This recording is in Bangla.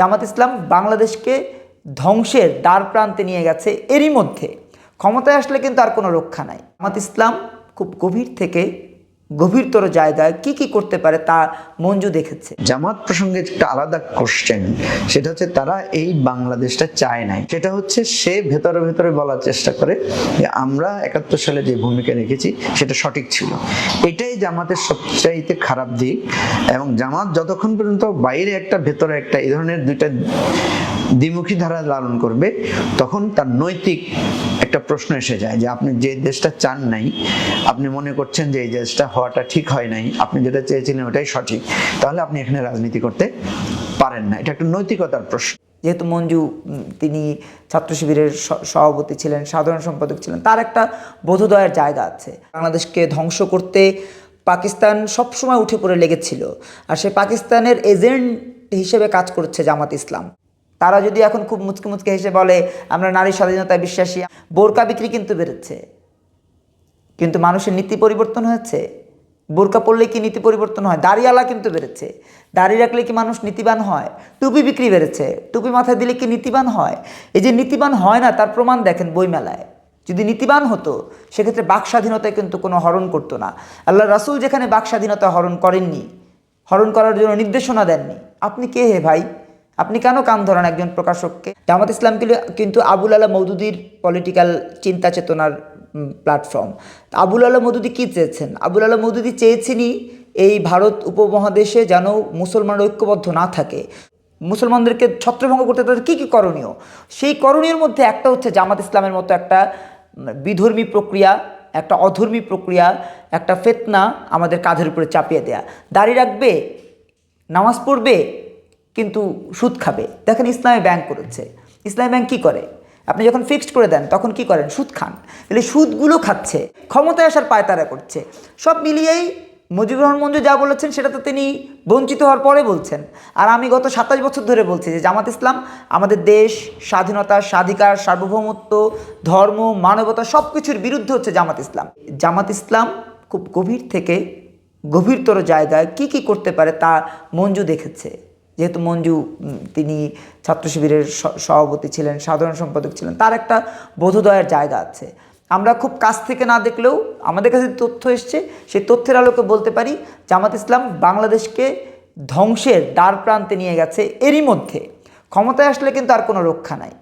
জামাত ইসলাম বাংলাদেশকে ধ্বংসের দ্বার প্রান্তে নিয়ে গেছে এরই মধ্যে। ক্ষমতায় আসলে কিন্তু আর কোনো রক্ষা নাই। জামাত ইসলাম খুব গভীর থেকে গভীরতর জায়গায় কি কি করতে পারে তা মঞ্জু দেখেছে। জামাত প্রসঙ্গে একটা আলাদা কোশ্চেন সেটা হচ্ছে তারা এই বাংলাদেশটা চায় নাই। সেটা হচ্ছে সে ভেতরে ভেতরে বলার চেষ্টা করে যে আমরা একাত্তর সালে যে ভূমিকা রেখেছি, সেটা সঠিক ছিল। এটাই জামাতের সবচাইতে খারাপ দিক এবং জামাত যতক্ষণ পর্যন্ত বাইরে একটা, ভেতরে একটা, এই ধরনের দুইটা দ্বিমুখী ধারা লালন করবে, তখন তার নৈতিক একটা প্রশ্ন এসে যায় যে আপনি যে দেশটা চান নাই, আপনি মনে করছেন যে এই দেশটা হওয়াটা ঠিক হয় নাই। আপনি যেটা চেয়েছিলেন ওটাই সঠিক। তাহলে আপনি এখানে রাজনীতি করতে পারেন না। এটা একটা নৈতিকতার প্রশ্ন। যেহেতু মঞ্জু তিনি ছাত্র শিবিরের সভাপতি ছিলেন, সাধারণ সম্পাদক ছিলেন, তার একটা বোধোদয়ের জায়গা আছে। বাংলাদেশকে ধ্বংস করতে পাকিস্তান সবসময় উঠে পড়ে লেগেছিল। আর সে পাকিস্তানের এজেন্ট হিসেবে কাজ করছে জামাত ইসলাম। তারা যদি এখন খুব মুচকে মুচকে হেসে বলে, আমরা নারী স্বাধীনতায় বিশ্বাসী বোরকা বিক্রি কিন্তু বেড়েছে। কিন্তু মানুষের নীতি পরিবর্তন হয়েছে। বোরকা পরলে কি নীতি পরিবর্তন হয়? দাড়িওয়ালা কিন্তু বেড়েছে। দাড়ি রাখলে কি মানুষ নীতিবান হয়? টুপি বিক্রি বেড়েছে। টুপি মাথায় দিলে কি নীতিবান হয়? এই যে নীতিবান হয় না, তার প্রমাণ দেখেন বইমেলায়। যদি নীতিবান হতো, সেক্ষেত্রে বাক স্বাধীনতায় কিন্তু কোনো হরণ করতো না। আল্লাহ রাসূল যেখানে বাক স্বাধীনতা হরণ করেননি, হরণ করার জন্য নির্দেশনা দেননি। আপনি কে হে ভাই? আপনি কেন কান ধরেন একজন প্রকাশককে? জামাত ইসলাম কিন্তু আবুল আলা মৌদুদির পলিটিক্যাল চিন্তা চেতনার প্ল্যাটফর্ম আবুল আলা মৌদুদি কী চেয়েছেন? আবুল আলা মৌদুদি চেয়েছেনই এই ভারত উপমহাদেশে যেন মুসলমানরা ঐক্যবদ্ধ না থাকে। মুসলমানদেরকে ছত্রভঙ্গ করতে তাদের কী কী করণীয়? সেই করণীয়ের মধ্যে একটা হচ্ছে জামাত ইসলামের মতো একটা বিধর্মী প্রক্রিয়া, একটা অধর্মী প্রক্রিয়া, একটা ফেতনা আমাদের কাঁধের উপরে চাপিয়ে দেয়া। দাড়ি রাখবে, নামাজ পড়বে, কিন্তু সুদ খাবে। দেখেন ইসলামী ব্যাংক করেছে। ইসলামী ব্যাংক কী করে? আপনি যখন ফিক্সড করে দেন, তখন কি করেন? সুদ খান। তাহলে সুদগুলো খাচ্ছে, ক্ষমতায় আসার পায়তারা করছে। সব মিলিয়েই মুজিবুর রহমান মঞ্জু যা বলেছেন, সেটা তো তিনি বঞ্চিত হওয়ার পরে বলছেন। আর আমি গত সাতাশ বছর ধরে বলছি যে জামাত ইসলাম, আমাদের দেশ, স্বাধীনতা, স্বাধিকার, সার্বভৌমত্ব, ধর্ম, মানবতা সব কিছুর বিরুদ্ধে হচ্ছে জামাত ইসলাম। জামাত ইসলাম খুব গভীর থেকে গভীরতর জায়গায় কি কি করতে পারে তা মঞ্জু দেখেছে। যেহেতু মঞ্জু তিনি ছাত্র শিবিরের সভাপতি ছিলেন, সাধারণ সম্পাদক ছিলেন, তার একটা বোধোদয়ের জায়গা আছে। আমরা খুব কাছ থেকে না দেখলেও আমাদের কাছে তথ্য এসছে, সেই তথ্যের আলোকে বলতে পারি, জামাত ইসলাম বাংলাদেশকে ধ্বংসের দ্বার প্রান্তে নিয়ে গেছে এরই মধ্যে। ক্ষমতায় আসলে কিন্তু আর কোনো রক্ষা নাই।